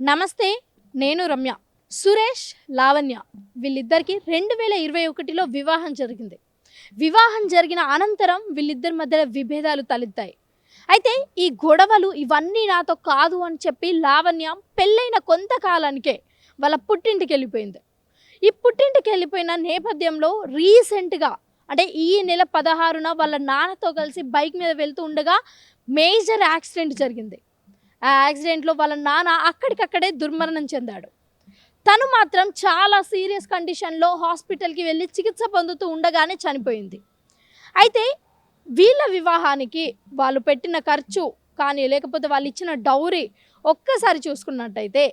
నమస్తే నేను రమ్య. సురేష్ లావణ్య. వీళ్ళిద్దరికి రెండు వేల ఇరవై ఒకటిలో వివాహం జరిగింది. వివాహం జరిగిన అనంతరం వీళ్ళిద్దరి మధ్య విభేదాలు తలెత్తాయి. అయితే ఈ గొడవలు ఇవన్నీ నాతో కాదు అని చెప్పి లావణ్య పెళ్ళైన కొంతకాలానికే వాళ్ళ పుట్టింటికి వెళ్ళిపోయింది. ఈ పుట్టింటికి వెళ్ళిపోయిన నేపథ్యంలో రీసెంట్గా అంటే ఈ నెల పదహారున వాళ్ళ నాన్నతో కలిసి బైక్ మీద వెళ్తూ ఉండగా మేజర్ యాక్సిడెంట్ జరిగింది. ఆ యాక్సిడెంట్లో వాళ్ళ నాన్న అక్కడికక్కడే దుర్మరణం చెందాడు. తను మాత్రం చాలా సీరియస్ కండిషన్లో హాస్పిటల్కి వెళ్ళి చికిత్స పొందుతూ ఉండగానే చనిపోయింది. అయితే వీళ్ళ వివాహానికి వాళ్ళు పెట్టిన ఖర్చు కానీ లేకపోతే వాళ్ళు ఇచ్చిన డౌరీ ఒక్కసారి చూసుకున్నట్టయితే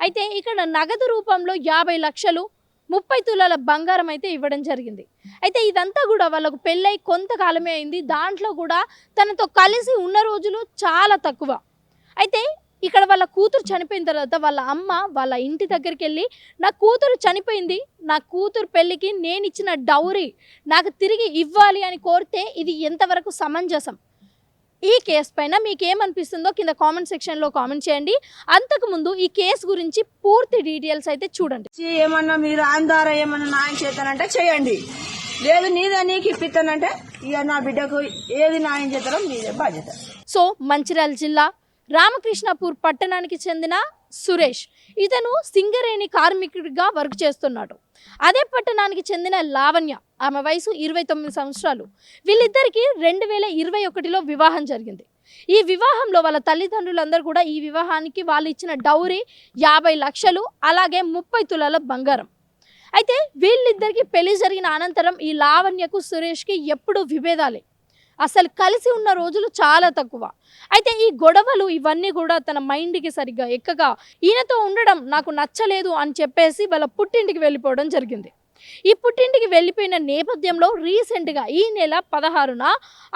అయితే ఇక్కడ నగదు రూపంలో యాభై లక్షలు ముప్పై తులాల బంగారం అయితే ఇవ్వడం జరిగింది. అయితే ఇదంతా కూడా వాళ్ళకు పెళ్ళై కొంతకాలమే అయింది. దాంట్లో కూడా తనతో కలిసి ఉన్న రోజులు చాలా తక్కువ. అయితే ఇక్కడ వాళ్ళ కూతురు చనిపోయిన తర్వాత వాళ్ళ అమ్మ వాళ్ళ ఇంటి దగ్గరికి వెళ్ళి నా కూతురు చనిపోయింది నా కూతురు పెళ్ళికి నేను ఇచ్చిన డౌరీ నాకు తిరిగి ఇవ్వాలి అని కోరితే ఇది ఎంతవరకు సమంజసం? ఈ కేసు పైన మీకు ఏమనిపిస్తుందో కింద కామెంట్ సెక్షన్లో కామెంట్ చేయండి. అంతకుముందు ఈ కేసు గురించి పూర్తి డీటెయిల్స్ అయితే చూడండి. ఏమన్నా మీరు ఆయన ద్వారా ఏమన్నా న్యాయం చేస్తానంటే చేయండి. లేదు నీదే నీకు ఇప్పిస్తానంటే ఇక నా బిడ్డకు ఏది న్యాయం చేస్తారో మీదే బాధ్యత. సో మంచిర్యాల జిల్లా రామకృష్ణపూర్ పట్టణానికి చెందిన సురేష్. ఇతను సింగరేణి కార్మికుడిగా వర్క్ చేస్తున్నాడు. అదే పట్టణానికి చెందిన లావణ్య ఆమె వయసు ఇరవై తొమ్మిది సంవత్సరాలు. వీళ్ళిద్దరికీ రెండు వేల ఇరవై ఒకటిలో వివాహం జరిగింది. ఈ వివాహంలో వాళ్ళ తల్లిదండ్రులందరూ కూడా ఈ వివాహానికి వాళ్ళు ఇచ్చిన డౌరీ యాభై లక్షలు అలాగే ముప్పై తులాల బంగారం. అయితే వీళ్ళిద్దరికీ పెళ్ళి జరిగిన అనంతరం ఈ లావణ్యకు సురేష్కి ఎప్పుడూ విభేదాలే. అసలు కలిసి ఉన్న రోజులు చాలా తక్కువ. అయితే ఈ గొడవలు ఇవన్నీ కూడా తన మైండ్కి సరిగ్గా ఎక్కగా ఈయనతో ఉండడం నాకు నచ్చలేదు అని చెప్పేసి వాళ్ళ పుట్టింటికి వెళ్ళిపోవడం జరిగింది. ఈ పుట్టింటికి వెళ్ళిపోయిన నేపథ్యంలో రీసెంట్గా ఈ నెల పదహారున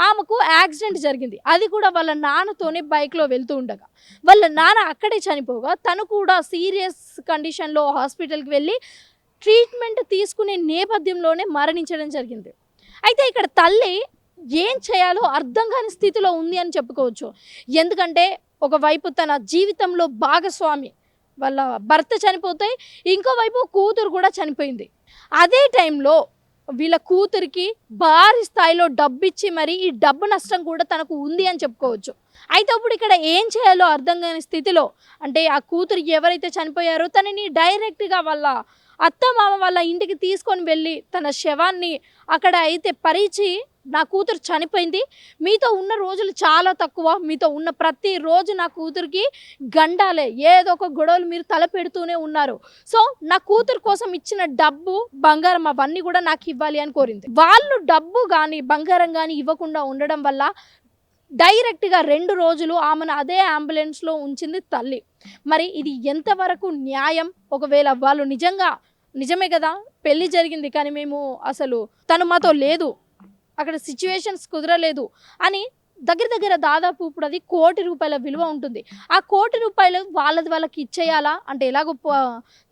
ఆమెకు యాక్సిడెంట్ జరిగింది. అది కూడా వాళ్ళ నాన్నతోనే బైక్లో వెళ్తూ ఉండగా. వాళ్ళ నాన్న అక్కడే చనిపోగా తను కూడా సీరియస్ కండిషన్లో హాస్పిటల్కి వెళ్ళి ట్రీట్మెంట్ తీసుకునే నేపథ్యంలోనే మరణించడం జరిగింది. అయితే ఇక్కడ తల్లి ఏం చేయాలో అర్థం కాని స్థితిలో ఉంది అని చెప్పుకోవచ్చు. ఎందుకంటే ఒకవైపు తన జీవితంలో భాగస్వామి వాళ్ళ భర్త చనిపోతే ఇంకోవైపు కూతురు కూడా చనిపోయింది. అదే టైంలో వీళ్ళ కూతురికి భారీ స్థాయిలో డబ్బు ఇచ్చి మరి ఈ డబ్బు నష్టం కూడా తనకు ఉంది అని చెప్పుకోవచ్చు. అయితే అప్పుడు ఇక్కడ ఏం చేయాలో అర్థం కాని స్థితిలో అంటే ఆ కూతురు ఎవరైతే చనిపోయారో తనని డైరెక్ట్గా వాళ్ళ అత్త మామ వాళ్ళ ఇంటికి తీసుకొని వెళ్ళి తన శవాన్ని అక్కడ అయితే పరిచి నా కూతురు చనిపోయింది. మీతో ఉన్న రోజులు చాలా తక్కువ. మీతో ఉన్న ప్రతి రోజు నా కూతురికి గండాలే. ఏదో ఒక గొడవలు మీరు తలపెడుతూనే ఉన్నారు. సో నా కూతురు కోసం ఇచ్చిన డబ్బు బంగారం అవన్నీ కూడా నాకు ఇవ్వాలి అని కోరింది. వాళ్ళు డబ్బు కానీ బంగారం కానీ ఇవ్వకుండా ఉండడం వల్ల డైరెక్ట్గా రెండు రోజులు ఆమెను అదే అంబులెన్స్లో ఉంచింది తల్లి. మరి ఇది ఎంతవరకు న్యాయం? ఒకవేళ వాళ్ళు నిజంగా నిజమే కదా? పెళ్ళి జరిగింది కానీ మేము అసలు తను మాతో లేదు. అక్కడ సిచ్యువేషన్స్ కుదరలేదు అని దగ్గర దగ్గర దాదాపు ఇప్పుడు అది కోటి రూపాయల విలువ ఉంటుంది. ఆ కోటి రూపాయలు వాళ్ళది వాళ్ళకి ఇచ్చేయాలా? అంటే ఎలాగో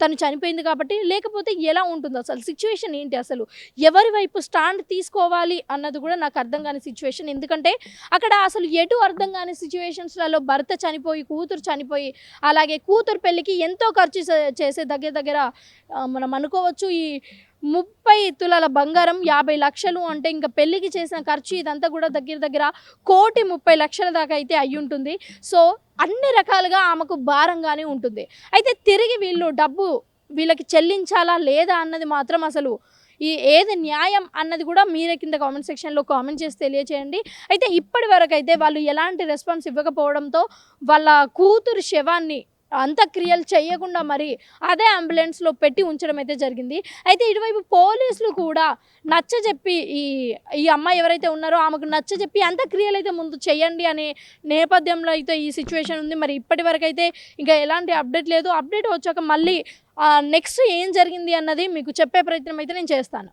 తను చనిపోయింది కాబట్టి లేకపోతే ఎలా ఉంటుంది? అసలు సిచ్యువేషన్ ఏంటి అసలు? ఎవరి వైపు స్టాండ్ తీసుకోవాలి అన్నది కూడా నాకు అర్థం కాని సిచ్యువేషన్ ఎందుకంటే అక్కడ అసలు ఎటు అర్థం కాని సిచ్యువేషన్స్లలో భర్త చనిపోయి కూతురు చనిపోయి అలాగే కూతురు పెళ్ళికి ఎంతో ఖర్చు చే- చేసే దగ్గర దగ్గర మనం అనుకోవచ్చు ఈ ముప్పై తులాల బంగారం యాభై లక్షలు అంటే ఇంకా పెళ్ళికి చేసిన ఖర్చు ఇదంతా కూడా దగ్గర దగ్గర కోటి ముప్పై లక్షల దాకా అయితే అయి ఉంటుంది. సో అన్ని రకాలుగా ఆమెకు భారంగానే ఉంటుంది. అయితే తిరిగి వీళ్ళు డబ్బు వీళ్ళకి చెల్లించాలా లేదా అన్నది మాత్రం అసలు ఈ ఏది న్యాయం అన్నది కూడా మీరే కింద కామెంట్ సెక్షన్లో కామెంట్ చేసి తెలియచేయండి. అయితే ఇప్పటి వరకు అయితే వాళ్ళు ఎలాంటి రెస్పాన్స్ ఇవ్వకపోవడంతో వాళ్ళ కూతురు శవాన్ని అంత్యక్రియలు చేయకుండా మరి అదే అంబులెన్స్లో పెట్టి ఉంచడం అయితే జరిగింది. అయితే ఇటువైపు పోలీసులు కూడా నచ్చజెప్పి ఈ ఈ అమ్మాయి ఎవరైతే ఉన్నారో ఆమెకు నచ్చజెప్పి అంత్యక్రియలు అయితే ముందు చేయండి అనే నేపథ్యంలో అయితే ఈ సిచ్యువేషన్ ఉంది. మరి ఇప్పటి వరకు అయితే ఇంకా ఎలాంటి అప్డేట్ లేదు. అప్డేట్ వచ్చాక మళ్ళీ నెక్స్ట్ ఏం జరిగింది అన్నది మీకు చెప్పే ప్రయత్నం అయితే నేను చేస్తాను.